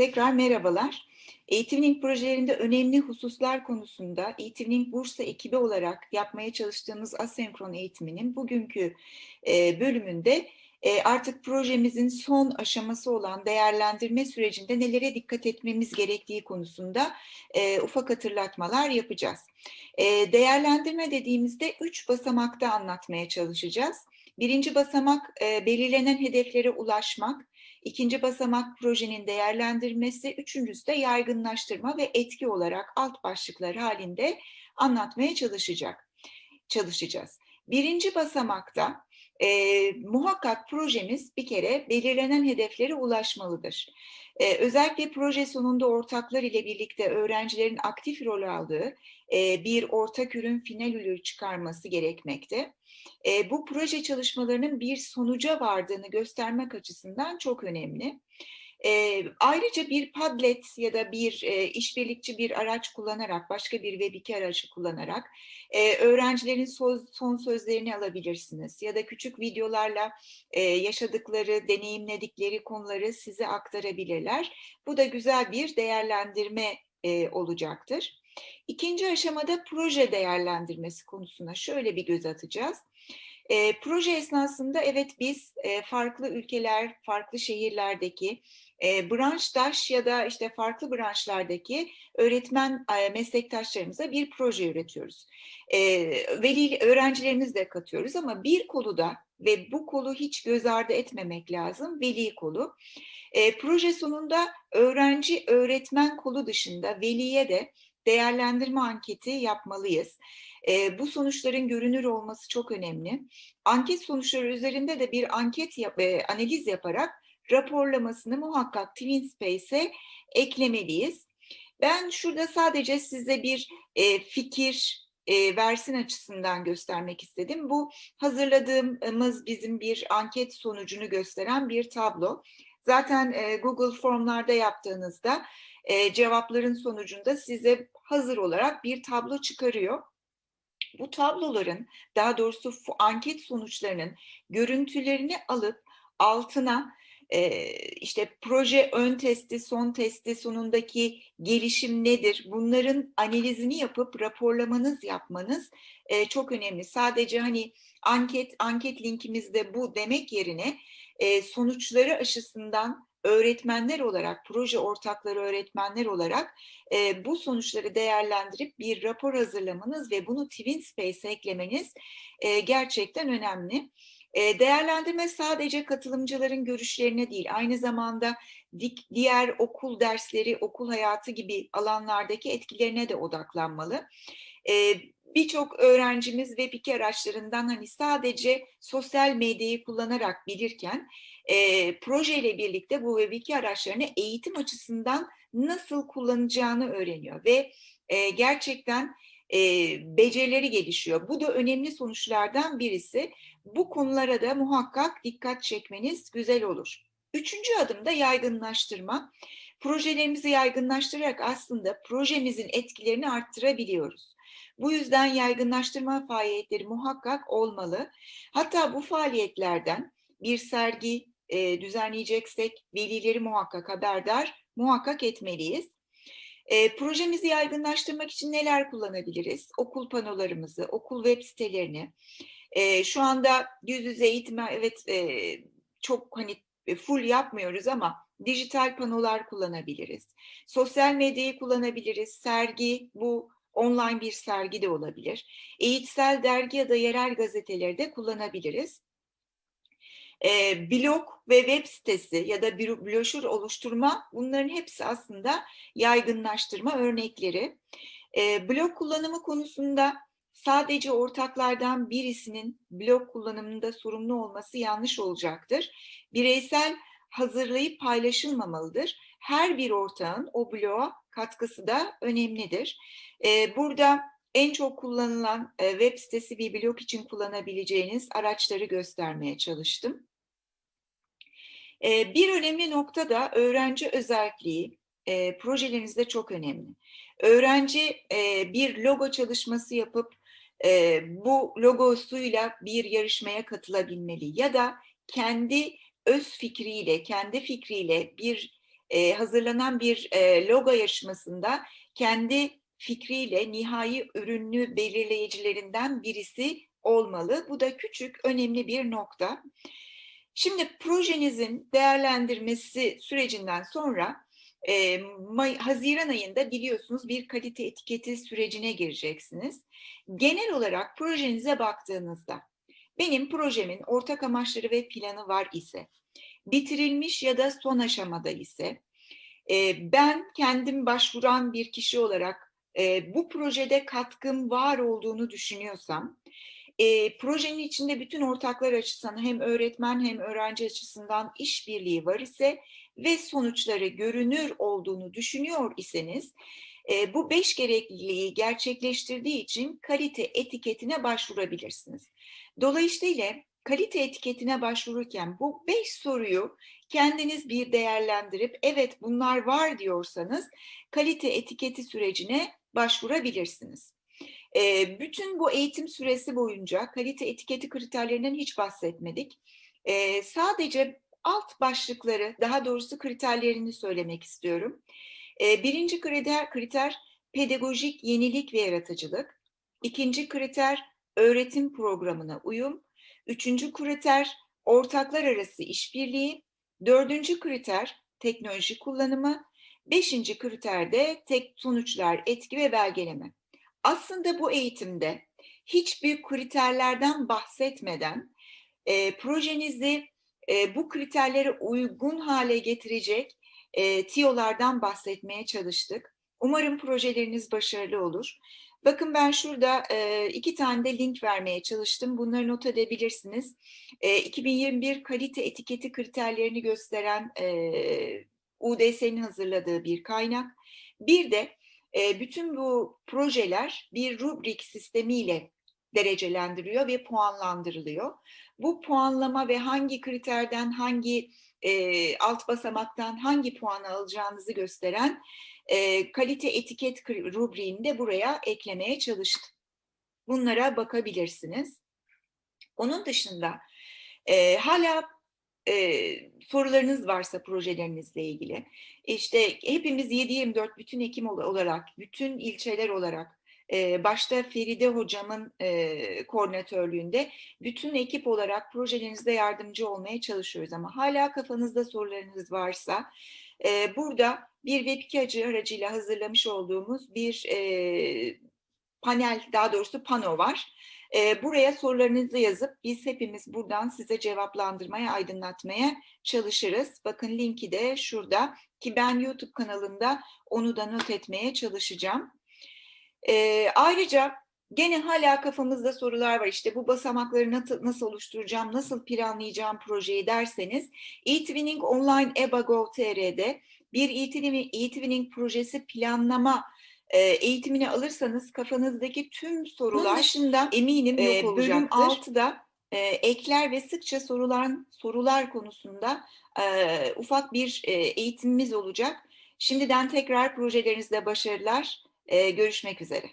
Tekrar merhabalar. Eğitimlink projelerinde önemli hususlar konusunda Eğitimlink Bursa ekibi olarak yapmaya çalıştığımız asenkron eğitiminin bugünkü e, bölümünde e, artık projemizin son aşaması olan değerlendirme sürecinde nelere dikkat etmemiz gerektiği konusunda e, ufak hatırlatmalar yapacağız. Değerlendirme dediğimizde üç basamakta anlatmaya çalışacağız. Birinci basamak belirlenen hedeflere ulaşmak, ikinci basamak projenin değerlendirmesi, üçüncüsü de yaygınlaştırma ve etki olarak alt başlıklar halinde anlatmaya çalışacak, çalışacağız. Birinci basamakta e, muhakkak projemiz bir kere belirlenen hedeflere ulaşmalıdır. E, özellikle proje sonunda ortaklar ile birlikte öğrencilerin aktif rol aldığı e, bir ortak ürün final ürünü çıkarması gerekmekte. E, bu proje çalışmalarının bir sonuca vardığını göstermek açısından çok önemli. E, ayrıca bir Padlet ya da bir e, işbirlikçi bir araç kullanarak, başka bir Web2 aracı kullanarak e, öğrencilerin söz, son sözlerini alabilirsiniz. Ya da küçük videolarla e, yaşadıkları, deneyimledikleri konuları size aktarabilirler. Bu da güzel bir değerlendirme e, olacaktır. İkinci aşamada proje değerlendirmesi konusuna şöyle bir göz atacağız. E, proje esnasında evet biz e, farklı ülkeler, farklı şehirlerdeki e, branştaş ya da işte farklı branşlardaki öğretmen e, meslektaşlarımıza bir proje üretiyoruz. E, veli öğrencilerimiz de katıyoruz ama bir kolu da ve bu kolu hiç göz ardı etmemek lazım veli kolu. E, proje sonunda öğrenci öğretmen kolu dışında veliye de değerlendirme anketi yapmalıyız. E, bu sonuçların görünür olması çok önemli. Anket sonuçları üzerinde de bir anket yap, e, analiz yaparak raporlamasını muhakkak TwinSpace'e eklemeliyiz. Ben şurada sadece size bir e, fikir e, versin açısından göstermek istedim. Bu hazırladığımız bizim bir anket sonucunu gösteren bir tablo. Zaten e, Google Formlarda yaptığınızda e, cevapların sonucunda size hazır olarak bir tablo çıkarıyor. Bu tabloların daha doğrusu anket sonuçlarının görüntülerini alıp altına işte proje ön testi, son testi sonundaki gelişim nedir? Bunların analizini yapıp raporlamanız yapmanız çok önemli. Sadece hani anket anket linkimizde bu demek yerine sonuçları aşısından öğretmenler olarak, proje ortakları öğretmenler olarak e, bu sonuçları değerlendirip bir rapor hazırlamanız ve bunu TwinSpace'e eklemeniz e, gerçekten önemli. E, değerlendirme sadece katılımcıların görüşlerine değil, aynı zamanda diğer okul dersleri, okul hayatı gibi alanlardaki etkilerine de odaklanmalı. E, Birçok öğrencimiz web 2 araçlarından hani sadece sosyal medyayı kullanarak bilirken e, projeyle birlikte bu web 2 araçlarını eğitim açısından nasıl kullanacağını öğreniyor ve e, gerçekten e, becerileri gelişiyor. Bu da önemli sonuçlardan birisi. Bu konulara da muhakkak dikkat çekmeniz güzel olur. Üçüncü adım da yaygınlaştırma. Projelerimizi yaygınlaştırarak aslında projemizin etkilerini arttırabiliyoruz. Bu yüzden yaygınlaştırma faaliyetleri muhakkak olmalı. Hatta bu faaliyetlerden bir sergi e, düzenleyeceksek velileri muhakkak haberdar, muhakkak etmeliyiz. E, projemizi yaygınlaştırmak için neler kullanabiliriz? Okul panolarımızı, okul web sitelerini. E, şu anda yüz yüze eğitime evet e, çok hani full yapmıyoruz ama dijital panolar kullanabiliriz. Sosyal medyayı kullanabiliriz. Sergi bu online bir sergi de olabilir. Eğitsel dergi ya da yerel gazeteleri de kullanabiliriz. E, blog ve web sitesi ya da bir broşür oluşturma bunların hepsi aslında yaygınlaştırma örnekleri. E, blog kullanımı konusunda sadece ortaklardan birisinin blog kullanımında sorumlu olması yanlış olacaktır. Bireysel hazırlayıp paylaşılmamalıdır. Her bir ortağın o bloğa katkısı da önemlidir. E, burada en çok kullanılan e, web sitesi bir blog için kullanabileceğiniz araçları göstermeye çalıştım. E, bir önemli nokta da öğrenci özelliği e, projelerinizde çok önemli. Öğrenci e, bir logo çalışması yapıp e, bu logosuyla bir yarışmaya katılabilmeli ya da kendi öz fikriyle, kendi fikriyle bir e, hazırlanan bir e, logo yarışmasında kendi fikriyle nihai ürünlü belirleyicilerinden birisi olmalı. Bu da küçük, önemli bir nokta. Şimdi projenizin değerlendirmesi sürecinden sonra e, May, Haziran ayında biliyorsunuz bir kalite etiketi sürecine gireceksiniz. Genel olarak projenize baktığınızda benim projemin ortak amaçları ve planı var ise, bitirilmiş ya da son aşamada ise, e, ben kendim başvuran bir kişi olarak e, bu projede katkım var olduğunu düşünüyorsam, e, projenin içinde bütün ortaklar açısından hem öğretmen hem öğrenci açısından işbirliği var ise ve sonuçları görünür olduğunu düşünüyor iseniz e, bu beş gerekliliği gerçekleştirdiği için kalite etiketine başvurabilirsiniz. Dolayısıyla kalite etiketine başvururken bu beş soruyu kendiniz bir değerlendirip evet bunlar var diyorsanız kalite etiketi sürecine başvurabilirsiniz. E, bütün bu eğitim süresi boyunca kalite etiketi kriterlerinden hiç bahsetmedik. E, sadece alt başlıkları, daha doğrusu kriterlerini söylemek istiyorum. E, birinci kriter, kriter pedagojik yenilik ve yaratıcılık. İkinci kriter öğretim programına uyum. Üçüncü kriter ortaklar arası işbirliği. Dördüncü kriter teknoloji kullanımı. Beşinci kriter de tek sonuçlar, etki ve belgeleme. Aslında bu eğitimde hiçbir kriterlerden bahsetmeden e, projenizi e, bu kriterlere uygun hale getirecek e, tiyolardan bahsetmeye çalıştık. Umarım projeleriniz başarılı olur. Bakın ben şurada e, iki tane de link vermeye çalıştım. Bunları not edebilirsiniz. E, 2021 kalite etiketi kriterlerini gösteren e, UDS'nin hazırladığı bir kaynak. Bir de e, bütün bu projeler bir rubrik sistemiyle derecelendiriliyor ve puanlandırılıyor. Bu puanlama ve hangi kriterden hangi e, alt basamaktan hangi puanı alacağınızı gösteren e, kalite etiket rubriğini de buraya eklemeye çalıştım. Bunlara bakabilirsiniz. Onun dışında e, hala e, sorularınız varsa projelerinizle ilgili, işte hepimiz 7-24 bütün hekim olarak, bütün ilçeler olarak, başta Feride hocamın e, koordinatörlüğünde bütün ekip olarak projelerinizde yardımcı olmaya çalışıyoruz. Ama hala kafanızda sorularınız varsa, e, burada bir web aracıyla hazırlamış olduğumuz bir e, panel, daha doğrusu pano var. E, buraya sorularınızı yazıp biz hepimiz buradan size cevaplandırmaya, aydınlatmaya çalışırız. Bakın linki de şurada ki ben YouTube kanalında onu da not etmeye çalışacağım. E, ayrıca gene hala kafamızda sorular var. İşte bu basamakları nasıl, nasıl oluşturacağım, nasıl planlayacağım projeyi derseniz eTwinning Online EBA.gov.tr'de bir eTwinning projesi planlama e, eğitimini alırsanız kafanızdaki tüm sorular Bunun dışında eminim yok e, olacaktır. Bölüm 6'da e, ekler ve sıkça sorulan sorular konusunda e, ufak bir e, eğitimimiz olacak. Şimdiden tekrar projelerinizde başarılar. E, görüşmek üzere.